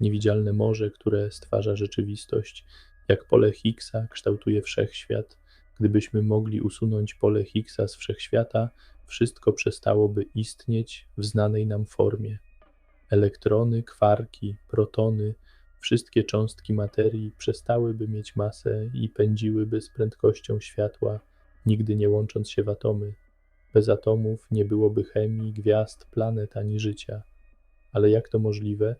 niewidzialne morze, które stwarza rzeczywistość, jak pole Higgsa kształtuje wszechświat. Gdybyśmy mogli usunąć pole Higgsa z wszechświata, wszystko przestałoby istnieć w znanej nam formie. Elektrony, kwarki, protony, wszystkie cząstki materii przestałyby mieć masę i pędziłyby z prędkością światła, nigdy nie łącząc się w atomy. Bez atomów nie byłoby chemii, gwiazd, planet ani życia. Ale jak to możliwe,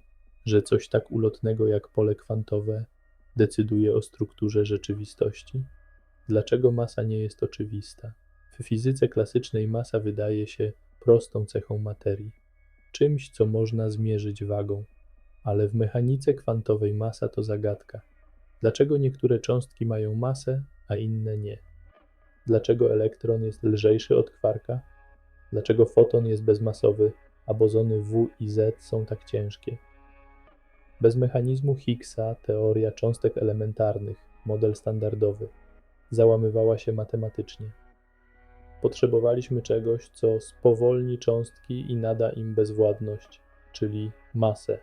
że coś tak ulotnego jak pole kwantowe decyduje o strukturze rzeczywistości? Dlaczego masa nie jest oczywista? W fizyce klasycznej masa wydaje się prostą cechą materii, czymś, co można zmierzyć wagą, ale w mechanice kwantowej masa to zagadka. Dlaczego niektóre cząstki mają masę, a inne nie? Dlaczego elektron jest lżejszy od kwarka? Dlaczego foton jest bezmasowy, a bozony W i Z są tak ciężkie? Bez mechanizmu Higgsa teoria cząstek elementarnych, model standardowy, załamywała się matematycznie. Potrzebowaliśmy czegoś, co spowolni cząstki i nada im bezwładność, czyli masę.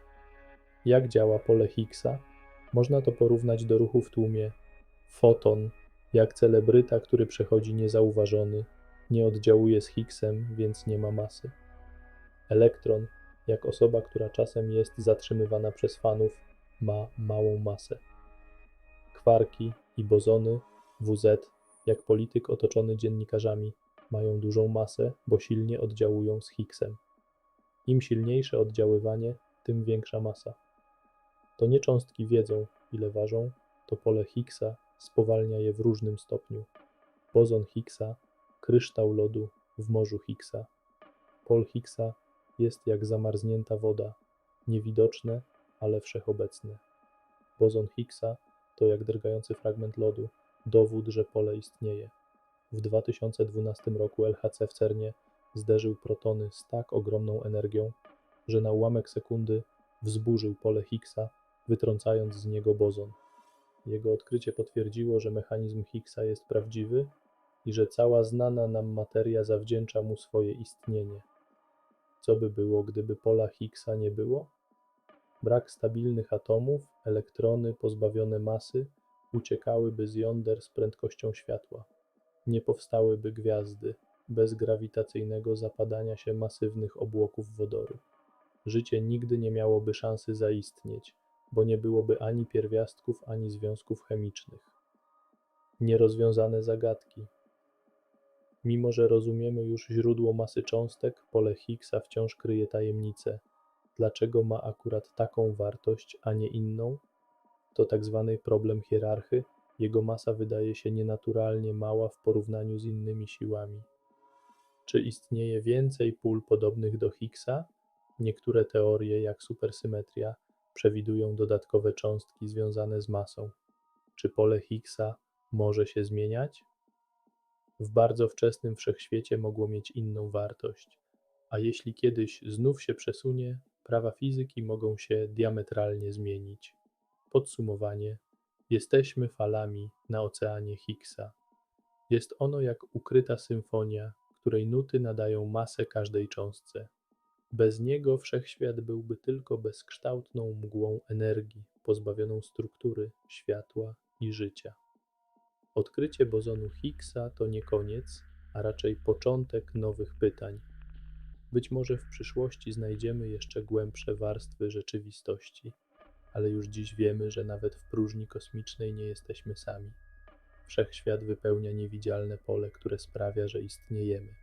Jak działa pole Higgsa? Można to porównać do ruchu w tłumie. Foton, jak celebryta, który przechodzi niezauważony, nie oddziałuje z Higgsem, więc nie ma masy. Elektron, jak osoba, która czasem jest zatrzymywana przez fanów, ma małą masę. Kwarki i bozony, WZ, jak polityk otoczony dziennikarzami, mają dużą masę, bo silnie oddziałują z Higgsem. Im silniejsze oddziaływanie, tym większa masa. To nie cząstki wiedzą, ile ważą, to pole Higgsa spowalnia je w różnym stopniu. Bozon Higgsa, kryształ lodu w morzu Higgsa. Pol Higgsa jest jak zamarznięta woda, niewidoczne, ale wszechobecne. Bozon Higgsa to jak drgający fragment lodu, dowód, że pole istnieje. W 2012 roku LHC w CERNie zderzył protony z tak ogromną energią, że na ułamek sekundy wzburzył pole Higgsa, wytrącając z niego bozon. Jego odkrycie potwierdziło, że mechanizm Higgsa jest prawdziwy i że cała znana nam materia zawdzięcza mu swoje istnienie. Co by było, gdyby pola Higgsa nie było? Brak stabilnych atomów, elektrony pozbawione masy uciekałyby z jąder z prędkością światła. Nie powstałyby gwiazdy bez grawitacyjnego zapadania się masywnych obłoków wodoru. Życie nigdy nie miałoby szansy zaistnieć, bo nie byłoby ani pierwiastków, ani związków chemicznych. Nierozwiązane zagadki. Mimo, że rozumiemy już źródło masy cząstek, pole Higgsa wciąż kryje tajemnicę. Dlaczego ma akurat taką wartość, a nie inną? To tak zwany problem hierarchy. Jego masa wydaje się nienaturalnie mała w porównaniu z innymi siłami. Czy istnieje więcej pól podobnych do Higgsa? Niektóre teorie, jak supersymetria, przewidują dodatkowe cząstki związane z masą. Czy pole Higgsa może się zmieniać? W bardzo wczesnym wszechświecie mogło mieć inną wartość, a jeśli kiedyś znów się przesunie, prawa fizyki mogą się diametralnie zmienić. Podsumowanie: jesteśmy falami na oceanie Higgsa. Jest ono jak ukryta symfonia, której nuty nadają masę każdej cząstce. Bez niego wszechświat byłby tylko bezkształtną mgłą energii, pozbawioną struktury, światła i życia. Odkrycie bozonu Higgsa to nie koniec, a raczej początek nowych pytań. Być może w przyszłości znajdziemy jeszcze głębsze warstwy rzeczywistości, ale już dziś wiemy, że nawet w próżni kosmicznej nie jesteśmy sami. Wszechświat wypełnia niewidzialne pole, które sprawia, że istniejemy.